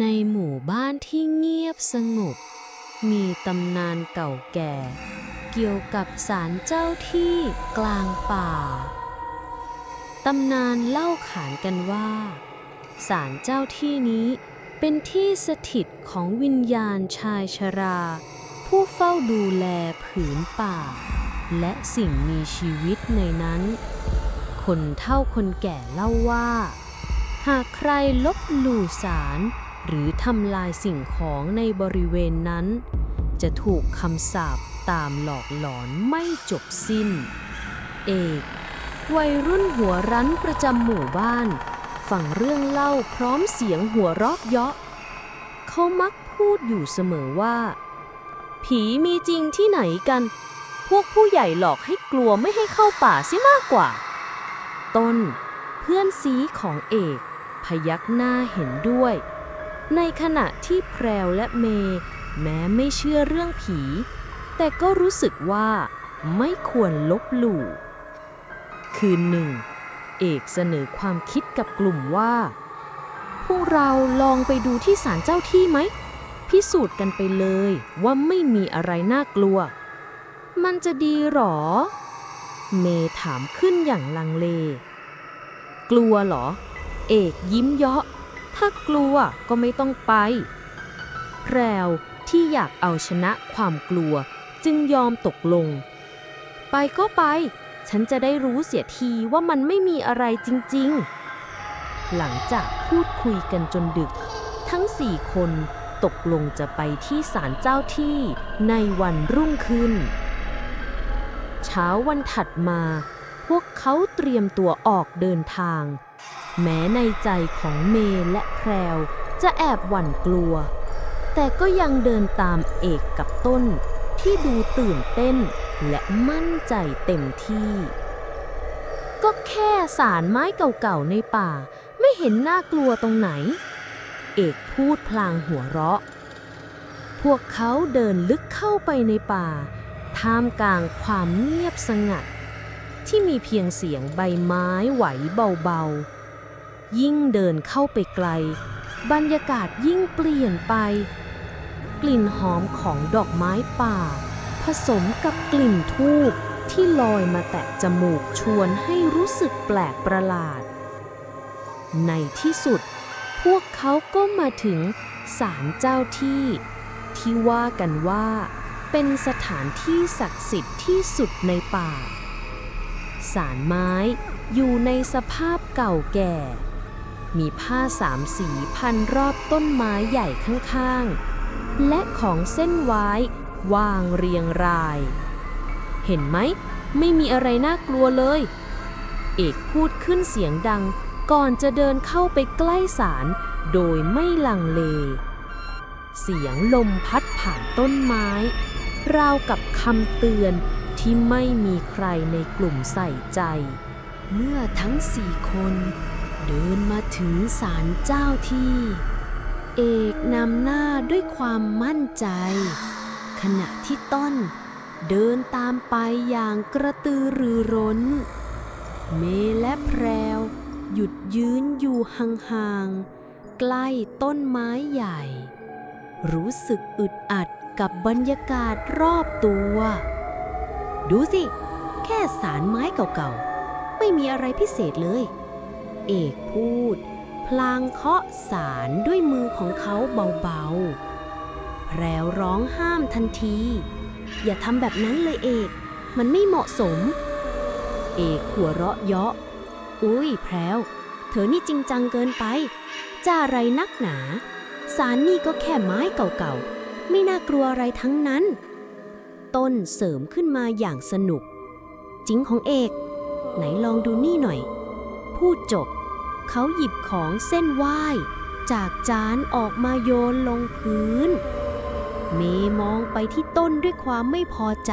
ในหมู่บ้านที่เงียบสงบ มีตำนานเก่าแก่ เกี่ยวกับศาลเจ้าที่กลางป่า ตำนานเล่าขานกันว่าศาลเจ้าที่นี้เป็นที่สถิตของวิญญาณชายชรา ผู้เฝ้าดูแลผืนป่า และสิ่งมีชีวิตในนั้น คนเฒ่าคนแก่เล่าว่า หากใครลบหลู่สาร หรือทำลายสิ่งของในบริเวณนั้น จะถูกคำสาปตามหลอกหลอนไม่จบสิ้น เอกวัยรุ่นหัวรั้นประจำหมู่บ้าน ฟังเรื่องเล่าพร้อมเสียงหัวรอกเยาะ เขามักพูดอยู่เสมอว่า ผีมีจริงที่ไหนกัน พวกผู้ใหญ่หลอกให้กลัวไม่ให้เข้าป่าเสียมากกว่า ต้น เพื่อนซีของเอก พยักหน้าเห็นด้วย ในขณะที่แพรวและเมย์แม้ไม่เชื่อเรื่องผี แต่ก็รู้สึกว่าไม่ควรลบหลู่ คืนหนึ่ง เอกเสนอความคิดกับกลุ่มว่า พวกเราลองไปดูที่ศาลเจ้าที่ไหม พิสูจน์กันไปเลยว่าไม่มีอะไรน่ากลัว มันจะดีหรอ เมถามขึ้นอย่างลังเล กลัวหรอ เอกยิ้มเยาะ ถ้ากลัวก็ไม่ต้องไป แพรวที่อยากเอาชนะความกลัวจึงยอมตกลง ไปก็ไป ฉันจะได้รู้เสียทีว่ามันไม่มีอะไรจริงๆ หลังจากพูดคุยกันจนดึก ทั้งสี่คนตกลงจะไปที่ศาลเจ้าที่ในวันรุ่งขึ้น เช้าวันถัดมา พวกเขาเตรียมตัวออกเดินทาง แม้ในใจของเมย์และแพรวจะแอบหวั่นกลัว แต่ก็ยังเดินตามเอกกับต้นที่ดูตื่นเต้นและมั่นใจเต็มที่ ก็แค่สารไม้เก่าๆในป่า ไม่เห็นน่ากลัวตรงไหน เอกพูดพลางหัวเราะ พวกเขาเดินลึกเข้าไปในป่า ท่ามกลางความเงียบสงัด ที่มีเพียงเสียงใบไม้ไหวเบาๆ ยิ่งเดินเข้าไปไกล บรรยากาศยิ่งเปลี่ยนไป กลิ่นหอมของดอกไม้ป่า ผสมกับกลิ่นทูบที่ลอยมาแตะจมูกชวนให้รู้สึกแปลกประหลาด ในที่สุด พวกเขาก็มาถึงศาลเจ้าที่ ที่ว่ากันว่า เป็นสถานที่ศักดิ์สิทธิ์ที่สุดในป่าสารไม้อยู่ในสภาพเก่าแก่ มีผ้าสามสีพันรอบต้นไม้ใหญ่ข้างๆ และของเส้นไว้วางเรียงราย เห็นไหม ไม่มีอะไรน่ากลัวเลย เอกพูดขึ้นเสียงดัง ก่อนจะเดินเข้าไปใกล้ศาลโดยไม่ลังเล เสียงลมพัดผ่านต้นไม้ ราวกับคำเตือนที่ไม่มีใครในกลุ่มใส่ใจ เมื่อทั้งสี่คน เดินมาถึงศาลเจ้าที่ เอกนำหน้าด้วยความมั่นใจ ขณะที่ต้นเดินตามไปอย่างกระตือรือร้น เมและแพรว หยุดยืนอยู่ห่างๆใกล้ต้นไม้ใหญ่ รู้สึกอึดอัดกับบรรยากาศรอบตัว ดูสิ แค่สารไม้เก่าๆ ไม่มีอะไรพิเศษเลย เอกพูด พลางเคาะสารด้วยมือของเขาเบาๆ แพรวร้องห้ามทันที อย่าทำแบบนั้นเลยเอก มันไม่เหมาะสม เอกหัวเราะเยาะ อุ้ยแพรว เธอนี่จริงจังเกินไป จะอะไรนักหนา สารนี่ก็แค่ไม้เก่าๆ ไม่น่ากลัวอะไรทั้งนั้น ต้นเสริมขึ้นมาอย่างสนุก จริงของเอก ไหนลองดูนี่หน่อย พูดจบ เขาหยิบของเส้นไหว้ จากจานออกมาโยนลงพื้น เมย์มองไปที่ต้นด้วยความไม่พอใจ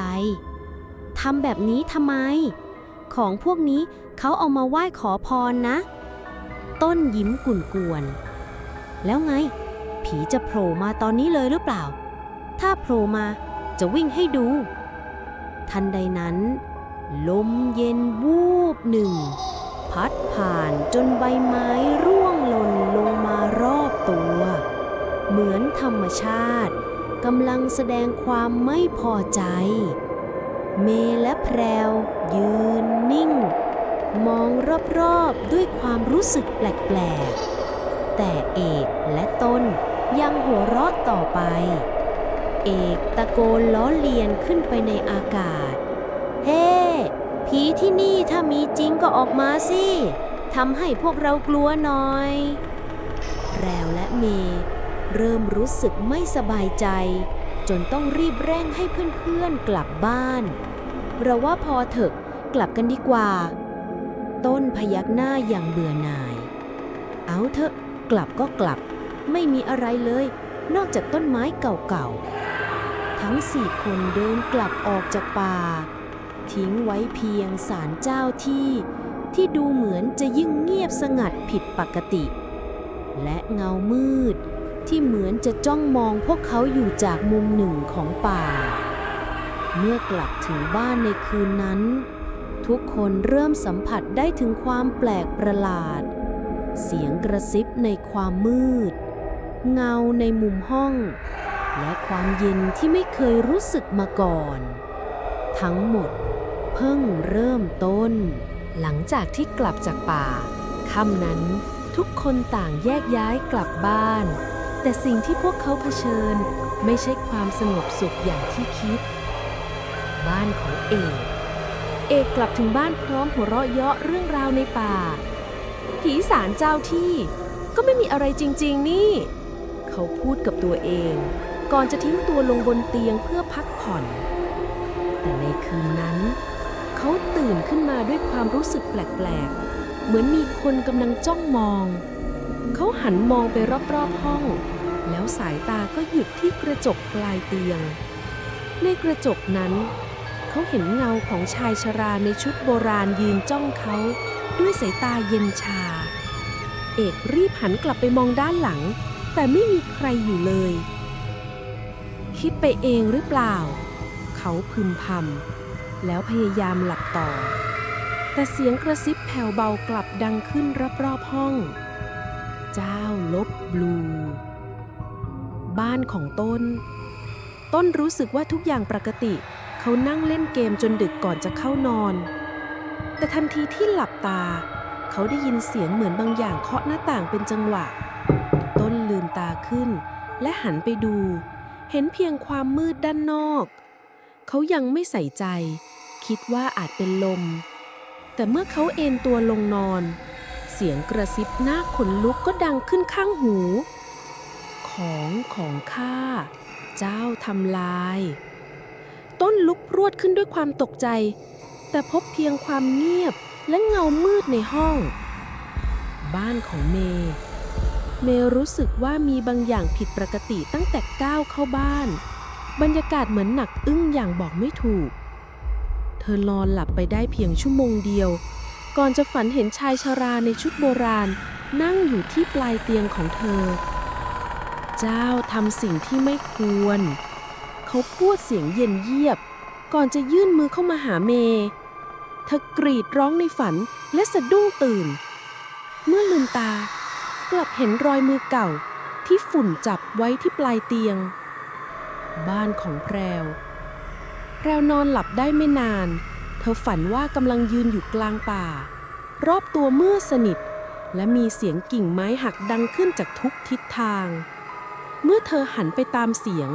ทำแบบนี้ทำไม ของพวกนี้เขาเอามาไหว้ขอพรนะ ต้นยิ้มกุ่นกวน แล้วไง ผีจะโผล่มาตอนนี้เลยหรือเปล่า ถ้าโผล่มาจะวิ่งให้ดู ทันใดนั้น ลมเย็นวูบหนึ่ง พัดผ่านจนใบไม้ร่วงหล่นลงมารอบตัว เหมือนธรรมชาติกำลังแสดงความไม่พอใจ เมและแพรว ยืนนิ่ง มองรอบๆด้วยความรู้สึกแปลกๆ แต่เอกและต้นยังหัวเราะต่อไป เอกตะโกนล้อเลียนขึ้นไปในอากาศ ผีที่นี่ถ้ามีจริงก็ออกมาสิทำให้พวกเรากลัวหน่อย แรวและเมเริ่มรู้สึกไม่สบายใจ จนต้องรีบเร่งให้เพื่อนๆกลับบ้าน เราว่าพอเถอะกลับกันดีกว่า ต้นพยักหน้าอย่างเบื่อหน่าย เอาเถอะกลับก็กลับ ไม่มีอะไรเลย นอกจากต้นไม้เก่าๆ ทั้งสี่คนเดินกลับออกจากป่า ทิ้งไว้เพียงศาลเจ้าที่ ที่ดูเหมือนจะยิ่งเงียบสงัดผิดปกติ และเงามืดที่เหมือนจะจ้องมองพวกเขาอยู่จากมุมหนึ่งของป่า เมื่อกลับถึงบ้านในคืนนั้น ทุกคนเริ่มสัมผัสได้ถึงความแปลกประหลาด เสียงกระซิบในความมืด เงาในมุมห้อง และความเย็นที่ไม่เคยรู้สึกมาก่อน ทั้งหมด พิ่งเริ่มต้น หลังจากที่กลับจากป่าค่ำนั้นทุกคนต่างแยกย้ายกลับบ้าน แต่สิ่งที่พวกเขาเผชิญไม่ใช่ความสงบสุขอย่างที่คิด บ้านของเอกเอกกลับถึงบ้านพร้อมหัวเราะเยาะเรื่องราวในป่า ผีสารเจ้าที่ก็ไม่มีอะไรจริง ๆ นี่ เขาพูดกับตัวเอง ก่อนจะทิ้งตัวลงบนเตียงเพื่อพักผ่อน แต่ในคืนนั้น เขาตื่นขึ้นมาด้วยความรู้สึกแปลกๆ เหมือนมีคนกำลังจ้องมอง เขาหันมองไปรอบๆห้อง แล้วสายตาก็หยุดที่กระจกปลายเตียง ในกระจกนั้น เขาเห็นเงาของชายชราในชุดโบราณยืนจ้องเขาด้วยสายตาเย็นชา เอกรีบหันกลับไปมองด้านหลัง แต่ไม่มีใครอยู่เลย คิดไปเองหรือเปล่า เขาพึมพำ แล้วพยายามหลับต่อ แต่เสียงกระซิบแผ่วเบากลับดังขึ้นรอบๆห้อง เจ้าลบบลู บ้านของต้น ต้นรู้สึกว่าทุกอย่างปกติ เขานั่งเล่นเกมจนดึกก่อนจะเข้านอน แต่ทันทีที่หลับตา เขาได้ยินเสียงเหมือนบางอย่างเคาะหน้าต่างเป็นจังหวะ ต้นลืมตาขึ้น และหันไปดู เห็นเพียงความมืดด้านนอก เขายังไม่ใส่ใจ คิดว่าอาจเป็นลม แต่เมื่อเขาเอนตัวลงนอน เสียงกระซิบหน้าขนลุกก็ดังขึ้นข้างหู ของของข้าเจ้าทำลาย ต้นลุกพรวดขึ้นด้วยความตกใจ แต่พบเพียงความเงียบและเงามืดในห้อง บ้านของเมย์เมย์รู้สึกว่ามีบางอย่างผิดปกติตั้งแต่ก้าวเข้าบ้าน บรรยากาศเหมือนหนักอึ้งอย่างบอกไม่ถูก เธอนอนหลับไปได้เพียงชั่วโมงเดียว ก่อนจะฝันเห็นชายชาราในชุดโบราณ นั่งอยู่ที่ปลายเตียงของเธอ เจ้าทำสิ่งที่ไม่ควร เขาพูดเสียงเย็นเยียบ ก่อนจะยื่นมือเข้ามาหาเมย์เธอกรีดร้องในฝันและสะดุ้งตื่น เมื่อลืมตากลับเห็นรอยมือเก่าที่ฝุ่นจับไว้ที่ปลายเตียง บ้านของแพรว แพรวนอนหลับได้ไม่นาน เธอฝันว่ากำลังยืนอยู่กลางป่า รอบตัวมืดสนิท และมีเสียงกิ่งไม้หักดังขึ้นจากทุกทิศทาง เมื่อเธอหันไปตามเสียง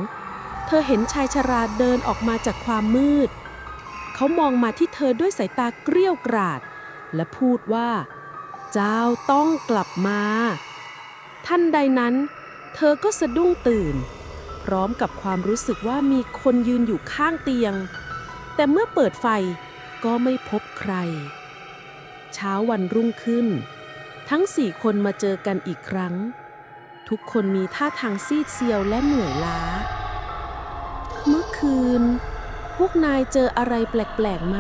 เธอเห็นชายชราเดินออกมาจากความมืด เขามองมาที่เธอด้วยสายตาเกรี้ยวกราด และพูดว่า เจ้าต้องกลับมา ท่านใดนั้น เธอก็สะดุ้งตื่น พร้อมกับความรู้สึกว่ามีคนยืนอยู่ข้างเตียง แต่เมื่อเปิดไฟก็ไม่พบใคร เช้าวันรุ่งขึ้น ทั้งสี่คนมาเจอกันอีกครั้ง ทุกคนมีท่าทางซีดเซียวและเหนื่อยล้า เมื่อคืน พวกนายเจออะไรแปลกๆไหม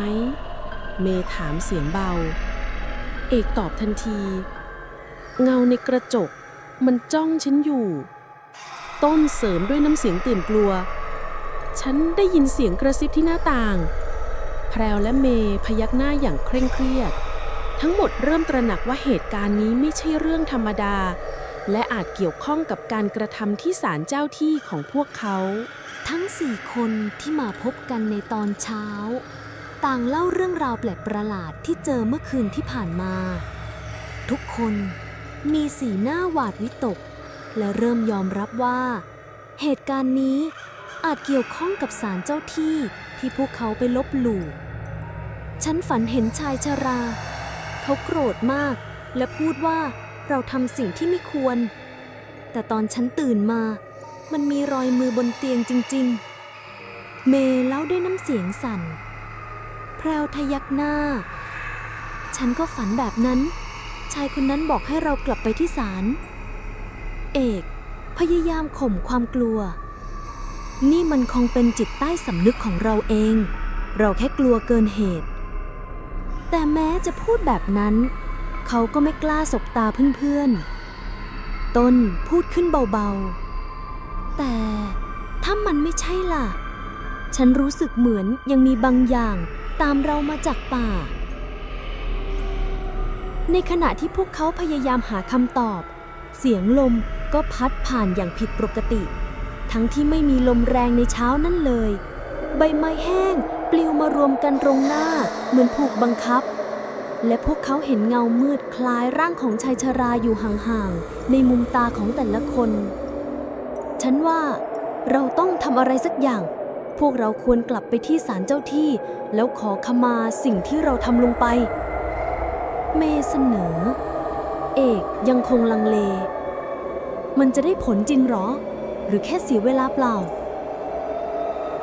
เมถามเสียงเบา เอกตอบทันที เงาในกระจกมันจ้องฉันอยู่ ต้นเสริมด้วยน้ำเสียงตื่นกลัว ฉันได้ยินเสียงกระซิบที่หน้าต่าง แพรวและเมย์พยักหน้าอย่างเคร่งเครียด ทั้งหมดเริ่มตระหนักว่าเหตุการณ์นี้ไม่ใช่เรื่องธรรมดา และอาจเกี่ยวข้องกับการกระทำที่ศาลเจ้าที่ของพวกเขา ทั้งสี่คนที่มาพบกันในตอนเช้า ต่างเล่าเรื่องราวแปลกประหลาดที่เจอเมื่อคืนที่ผ่านมา ทุกคนมีสีหน้าหวาดวิตก และเริ่มยอมรับว่า เหตุการณ์นี้อาจเกี่ยวข้องกับสารเจ้าที่ที่พวกเขาไปลบหลู่ ฉันฝันเห็นชายชรา เขาโกรธมาก และพูดว่าเราทำสิ่งที่ไม่ควร แต่ตอนฉันตื่นมา มันมีรอยมือบนเตียงจริง ๆ เมย์เล่าด้วยน้ำเสียงสั่น แพรวทยักหน้า ฉันก็ฝันแบบนั้น ชายคนนั้นบอกให้เรากลับไปที่ศาล เอก พยายามข่มความกลัว นี่มันคงเป็นจิตใต้สำนึกของเราเอง เราแค่กลัวเกินเหตุ แต่แม้จะพูดแบบนั้น เขาก็ไม่กล้าสบตาเพื่อนๆ ต้นพูดขึ้นเบาๆ แต่ถ้ามันไม่ใช่ล่ะ ฉันรู้สึกเหมือนยังมีบางอย่างตามเรามาจากป่า ในขณะที่พวกเขาพยายามหาคำตอบ เสียงลม ก็พัดผ่านอย่างผิดปกติ ทั้งที่ไม่มีลมแรงในเช้านั่นเลย ใบไม้แห้ง ปลิวมารวมกันตรงหน้า เหมือนผูกบังคับ และพวกเขาเห็นเงามืดคล้ายร่างของชายชราอยู่ห่างๆ ในมุมตาของแต่ละคน ฉันว่า เราต้องทำอะไรสักอย่าง พวกเราควรกลับไปที่ศาลเจ้าที่ แล้วขอขมาสิ่งที่เราทำลงไป เมเสนอ เอกยังคงลังเล มันจะได้ผลจริงหรอ หรือแค่เสียเวลาเปล่า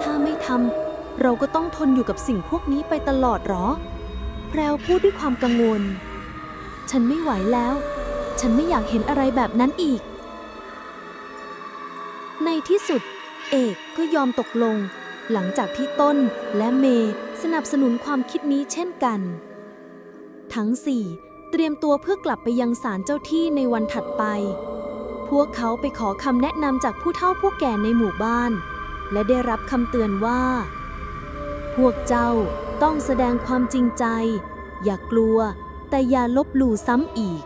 ถ้าไม่ทำเราก็ต้องทนอยู่กับสิ่งพวกนี้ไปตลอดหรอ แพรวพูดด้วยความกังวล ฉันไม่ไหวแล้ว ฉันไม่อยากเห็นอะไรแบบนั้นอีก ในที่สุด เอกก็ยอมตกลง หลังจากที่ต้นและเมย์สนับสนุนความคิดนี้เช่นกัน ทั้งสี่เตรียมตัวเพื่อกลับไปยังศาลเจ้าที่ในวันถัดไป พวกเขาไปขอคำแนะนำจากผู้เฒ่าผู้แก่ในหมู่บ้าน และได้รับคำเตือนว่า พวกเจ้าต้องแสดงความจริงใจ อย่ากลัว แต่อย่าลบหลู่ซ้ำอีก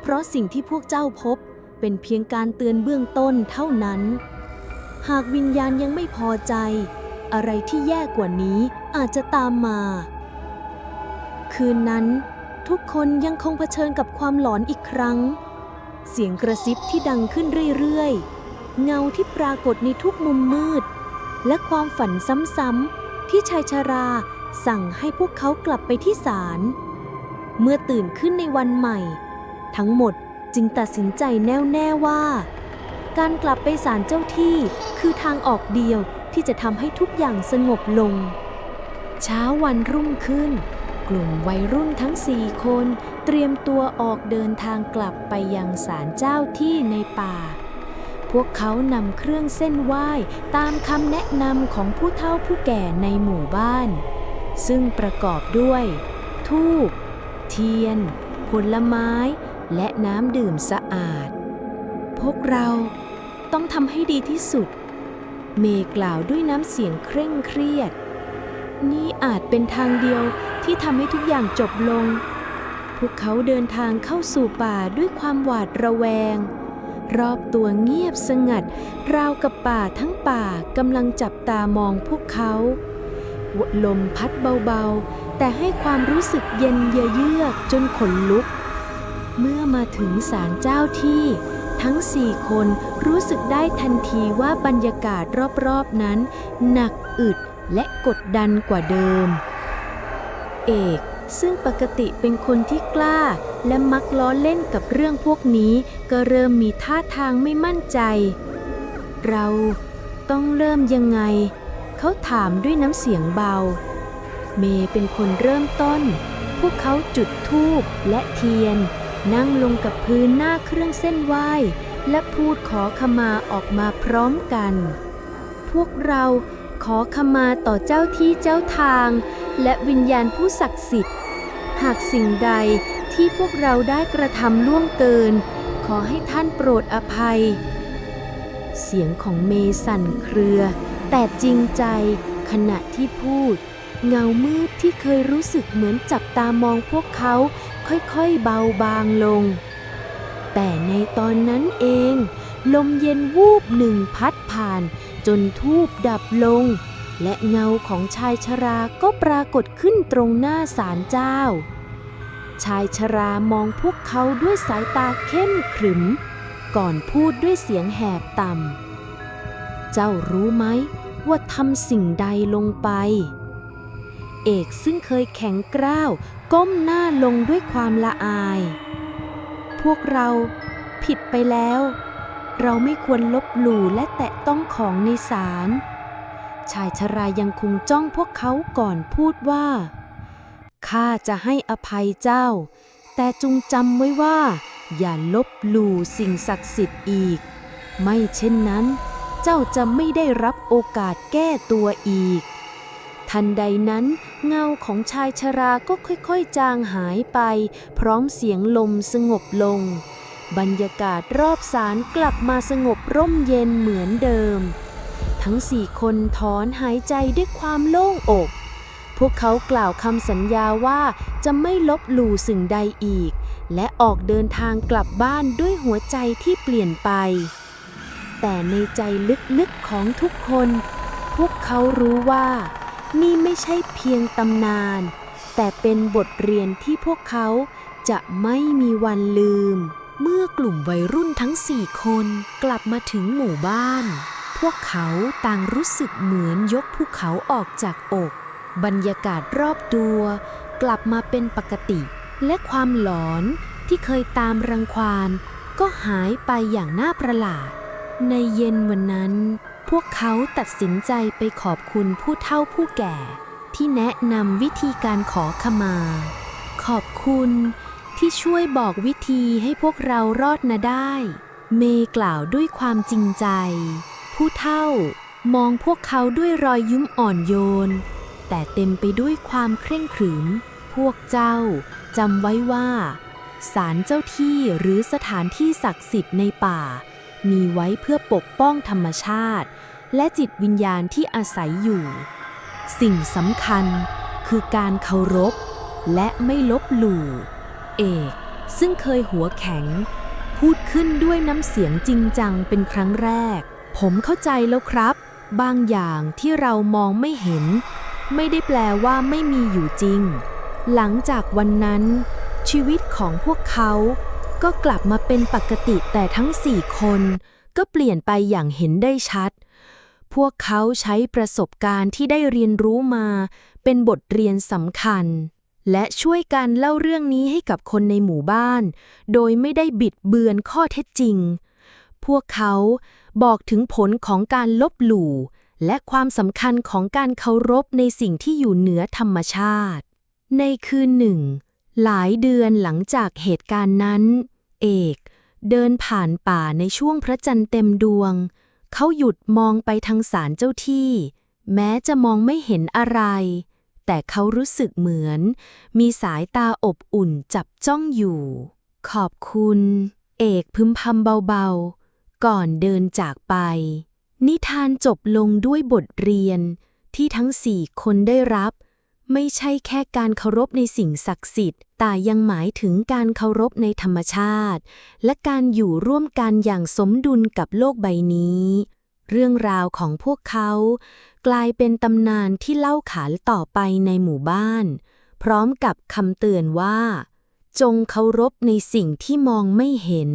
เพราะสิ่งที่พวกเจ้าพบเป็นเพียงการเตือนเบื้องต้นเท่านั้น หากวิญญาณยังไม่พอใจ อะไรที่แย่กว่านี้อาจจะตามมา คืนนั้น ทุกคนยังคงเผชิญกับความหลอนอีกครั้ง เสียงกระซิบที่ดังขึ้นเรื่อยๆ เงาที่ปรากฏในทุกมุมมืด และความฝันซ้ำๆที่ชายชาราสั่งให้พวกเขากลับไปที่ศาล เมื่อตื่นขึ้นในวันใหม่ ทั้งหมดจึงตัดสินใจแน่วแน่ว่า การกลับไปศาลเจ้าที่คือทางออกเดียวที่จะทำให้ทุกอย่างสงบลง เช้าวันรุ่งขึ้น กลุ่มวัยรุ่นทั้งสี่คน เตรียมตัวออกเดินทางกลับไปยังศาลเจ้าที่ในป่า พวกเขานำเครื่องเส้นไหว้ตามคำแนะนำของผู้เฒ่าผู้แก่ในหมู่บ้าน ซึ่งประกอบด้วย ทูบ เทียน ผลไม้ และน้ำดื่มสะอาด พวกเราต้องทำให้ดีที่สุด เมย์กล่าวด้วยน้ำเสียงเคร่งเครียด นี่อาจเป็นทางเดียวที่ทำให้ทุกอย่างจบลง พวกเขาเดินทางเข้าสู่ป่าด้วยความหวาดระแวง รอบตัวเงียบสงัด ราวกับป่าทั้งป่ากำลังจับตามองพวกเขา ลมพัดเบาๆ แต่ให้ความรู้สึกเย็นเยือกจนขนลุก เมื่อมาถึงศาลเจ้าที่ทั้งสี่คนรู้สึกได้ทันทีว่าบรรยากาศรอบๆนั้น หนักอึด และกดดันกว่าเดิม เอกซึ่งปกติเป็นคนที่กล้า และมักล้อเล่นกับเรื่องพวกนี้ ก็เริ่มมีท่าทางไม่มั่นใจ เราต้องเริ่มยังไง เขาถามด้วยน้ำเสียงเบา เมย์เป็นคนเริ่มต้น พวกเขาจุดธูปและเทียน นั่งลงกับพื้นหน้าเครื่องเส้นไหว้ และพูดขอขมาออกมาพร้อมกัน พวกเรา ขอขมาต่อเจ้าที่เจ้าทาง และวิญญาณผู้ศักดิ์สิทธิ์ หากสิ่งใดที่พวกเราได้กระทำล่วงเกิน ขอให้ท่านโปรดอภัย เสียงของเมสันเครือ แต่จริงใจขณะที่พูด เงามืดที่เคยรู้สึกเหมือนจับตามองพวกเขาค่อยๆเบาบางลง แต่ในตอนนั้นเอง ลมเย็นวูบหนึ่งพัดผ่าน จนทูบดับลง และเงาของชายชราก็ปรากฏขึ้นตรงหน้าศาลเจ้า ชายชรามองพวกเขาด้วยสายตาเข้มขรึม ก่อนพูดด้วยเสียงแหบต่ำ เจ้ารู้ไหมว่าทำสิ่งใดลงไป เอกซึ่งเคยแข็งกร้าวก้มหน้าลงด้วยความละอาย พวกเราผิดไปแล้ว เราไม่ควรลบหลู่และแตะต้องของในศาลชายชรายังคงจ้องพวกเขาก่อนพูดว่า ข้าจะให้อภัยเจ้า แต่จงจำไว้ว่า อย่าลบหลู่สิ่งศักดิ์สิทธิ์อีก ไม่เช่นนั้น เจ้าจะไม่ได้รับโอกาสแก้ตัวอีก ทันใดนั้น เงาของชายชราก็ค่อยๆ จางหายไป พร้อมเสียงลมสงบลง บรรยากาศรอบศาลกลับมาสงบร่มเย็นเหมือนเดิม ทั้งสี่คนถอนหายใจด้วยความโล่งอก พวกเขากล่าวคำสัญญาว่าจะไม่ลบหลู่สิ่งใดอีก และออกเดินทางกลับบ้านด้วยหัวใจที่เปลี่ยนไป แต่ในใจลึกๆของทุกคน พวกเขารู้ว่า นี่ไม่ใช่เพียงตำนาน แต่เป็นบทเรียนที่พวกเขาจะไม่มีวันลืม เมื่อกลุ่มวัยรุ่นทั้งสี่คนกลับมาถึงหมู่บ้าน พวกเขาต่างรู้สึกเหมือนยกภูเขาออกจากอก บรรยากาศรอบตัว กลับมาเป็นปกติ และความหลอนที่เคยตามรังควานก็หายไปอย่างน่าประหลาด ในเย็นวันนั้น พวกเขาตัดสินใจไปขอบคุณผู้เฒ่าผู้แก่ ที่แนะนำวิธีการขอขมา ขอบคุณ ที่ช่วยบอกวิธีให้พวกเรารอดนะได้ เมย์กล่าวด้วยความจริงใจ ผู้เฒ่ามองพวกเขาด้วยรอยยิ้มอ่อนโยน แต่เต็มไปด้วยความเคร่งขรึม พวกเจ้าจำไว้ว่าศาลเจ้าที่หรือสถานที่ศักดิ์สิทธิ์ในป่า มีไว้เพื่อปกป้องธรรมชาติ และจิตวิญญาณที่อาศัยอยู่ สิ่งสำคัญคือการเคารพ และไม่ลบหลู่ เอก ซึ่งเคยหัวแข็ง พูดขึ้นด้วยน้ำเสียงจริงจังเป็นครั้งแรก ผมเข้าใจแล้วครับ บางอย่างที่เรามองไม่เห็น ไม่ได้แปลว่าไม่มีอยู่จริง หลังจากวันนั้น ชีวิตของพวกเขาก็กลับมาเป็นปกติแต่ทั้งสี่คนก็เปลี่ยนไปอย่างเห็นได้ชัด พวกเขาใช้ประสบการณ์ที่ได้เรียนรู้มา เป็นบทเรียนสำคัญ และช่วยกันเล่าเรื่องนี้ให้กับคนในหมู่บ้าน โดยไม่ได้บิดเบือนข้อเท็จจริง พวกเขาบอกถึงผลของการลบหลู่ และความสำคัญของการเคารพในสิ่งที่อยู่เหนือธรรมชาติ ในคืนหนึ่ง หลายเดือนหลังจากเหตุการณ์นั้น เอกเดินผ่านป่าในช่วงพระจันทร์เต็มดวง เขาหยุดมองไปทางศาลเจ้าที่ แม้จะมองไม่เห็นอะไร แต่เขารู้สึกเหมือน มีสายตาอบอุ่นจับจ้องอยู่ ขอบคุณ เอกพึมพำเบาๆ ก่อนเดินจากไป นิทานจบลงด้วยบทเรียนที่ทั้งสี่คนได้รับ ไม่ใช่แค่การเคารพในสิ่งศักดิ์สิทธิ์ แต่ยังหมายถึงการเคารพในธรรมชาติ และการอยู่ร่วมกันอย่างสมดุลกับโลกใบนี้ เรื่องราวของพวกเขา กลายเป็นตำนานที่เล่าขานต่อไปในหมู่บ้าน พร้อมกับคำเตือนว่า จงเคารพในสิ่งที่มองไม่เห็น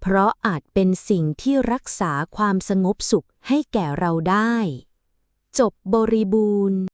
เพราะอาจเป็นสิ่งที่รักษาความสงบสุขให้แก่เราได้ จบบริบูรณ์